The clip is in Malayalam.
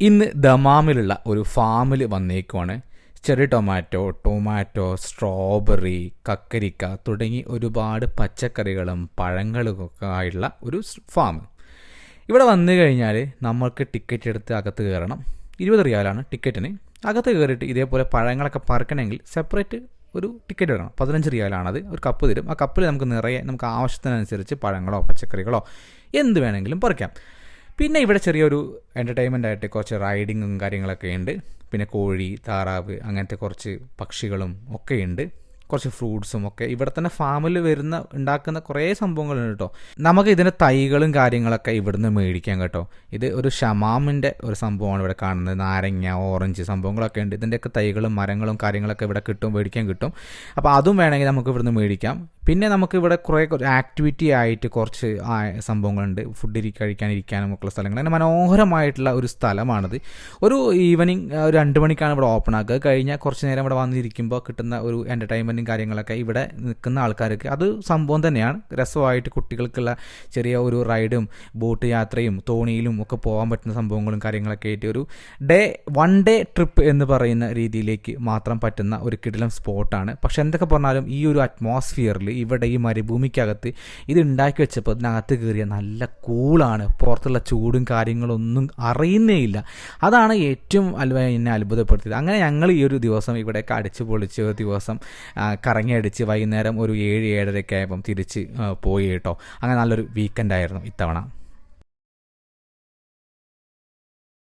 ഇന്ന് ദമാമിലുള്ള ഒരു ഫാമിൽ വന്നേക്കുവാണ്. ചെറി ടൊമാറ്റോ ടൊമാറ്റോ സ്ട്രോബെറി കക്കരിക്ക തുടങ്ങി ഒരുപാട് പച്ചക്കറികളും പഴങ്ങളും ഒക്കെ ആയുള്ള ഒരു ഫാം. ഇവിടെ വന്നു കഴിഞ്ഞാൽ നമ്മൾക്ക് ടിക്കറ്റ് എടുത്ത് അകത്ത് കയറണം. ഇരുപത് റിയാലാണ് ടിക്കറ്റിന്. അകത്ത് കയറിയിട്ട് ഇതേപോലെ പഴങ്ങളൊക്കെ പറക്കണമെങ്കിൽ സെപ്പറേറ്റ് ഒരു ടിക്കറ്റ് എടുക്കണം പതിനഞ്ച് റിയാലാണത്. ഒരു കപ്പ് തരും. ആ കപ്പിൽ നമുക്ക് നിറയെ നമുക്ക് ആവശ്യത്തിനനുസരിച്ച് പഴങ്ങളോ പച്ചക്കറികളോ എന്ത് വേണമെങ്കിലും പറിക്കാം. പിന്നെ ഇവിടെ ചെറിയൊരു എന്റർടൈൻമെന്റ് ആയിട്ട് കുറച്ച് റൈഡിങ്ങും കാര്യങ്ങളൊക്കെ ഉണ്ട്. പിന്നെ കോഴി താറാവ് അങ്ങനത്തെ കുറച്ച് പക്ഷികളും ഒക്കെ ഉണ്ട്. കുറച്ച് ഫ്രൂട്ട്സും ഒക്കെ. ഇവിടെ തന്നെ ഫാമിൽ വരുന്ന ഉണ്ടാക്കുന്ന കുറേ സംഭവങ്ങളുണ്ട് കേട്ടോ. നമുക്ക് ഇതിന്റെ തൈകളും കാര്യങ്ങളൊക്കെ ഇവിടുന്ന് മേടിക്കാം കേട്ടോ. ഇത് ഒരു ഷമാമിന്റെ ഒരു സംഭവമാണ് ഇവിടെ കാണുന്നത്. നാരങ്ങ ഓറഞ്ച് സംഭവങ്ങളൊക്കെ ഉണ്ട്. ഇതിന്റെയൊക്കെ തൈകളും മരങ്ങളും കാര്യങ്ങളൊക്കെ ഇവിടെ കിട്ടും മേടിക്കാൻ കിട്ടും. അപ്പോൾ അതും വേണമെങ്കിൽ നമുക്ക് ഇവിടുന്ന് മേടിക്കാം. പിന്നെ നമുക്ക് ഇവിടെ കുറേ ആക്ടിവിറ്റി ആയിട്ട് കുറച്ച് സംഭവങ്ങളുണ്ട്. ഫുഡ് കഴിക്കാനിരിക്കാനും ഒക്കെയുള്ള സ്ഥലങ്ങൾ. അങ്ങനെ മനോഹരമായിട്ടുള്ള ഒരു സ്ഥലമാണിത്. ഒരു ഈവനിങ് ഒരു രണ്ട് മണിക്കാണ് ഇവിടെ ഓപ്പൺ ആക്കുക. കഴിഞ്ഞാൽ കുറച്ച് നേരം ഇവിടെ വന്നിരിക്കുമ്പോൾ കിട്ടുന്ന ഒരു എന്റർടൈൻമെന്റും കാര്യങ്ങളൊക്കെ ഇവിടെ നിൽക്കുന്ന ആൾക്കാർക്ക് അത് സംഭവം തന്നെയാണ്. രസമായിട്ട് കുട്ടികൾക്കുള്ള ചെറിയ ഒരു റൈഡും ബോട്ട് യാത്രയും തോണിയിലും ഒക്കെ പോകാൻ പറ്റുന്ന സംഭവങ്ങളും കാര്യങ്ങളൊക്കെ ആയിട്ട് ഒരു ഡേ വൺ ഡേ ട്രിപ്പ് എന്ന് പറയുന്ന രീതിയിലേക്ക് മാത്രം പറ്റുന്ന ഒരു കിടിലം സ്പോട്ടാണ് പക്ഷെ എന്തൊക്കെ പറഞ്ഞാലും ഈ ഒരു അറ്റ്മോസ്ഫിയറിൽ ഇവിടെ ഈ മരുഭൂമിക്കകത്ത് ഇത് ഉണ്ടാക്കി വെച്ചപ്പോൾ ഇതിനകത്ത് കയറിയ നല്ല കൂളാണ്. പുറത്തുള്ള ചൂടും കാര്യങ്ങളൊന്നും അറിയുന്നേ ഇല്ല അതാണ് ഏറ്റവും അൽവ എന്നെ അത്ഭുതപ്പെടുത്തിയത്. അങ്ങനെ ഞങ്ങൾ ഈ ഒരു ദിവസം ഇവിടെയൊക്കെ അടിച്ച് പൊളിച്ച് ഒരു ദിവസം കറങ്ങിയടിച്ച് വൈകുന്നേരം ഒരു ഏഴ് ഏഴരയൊക്കെ ആയപ്പം തിരിച്ച് പോയി കേട്ടോ. അങ്ങനെ നല്ലൊരു വീക്കെൻഡായിരുന്നു ഇത്തവണ.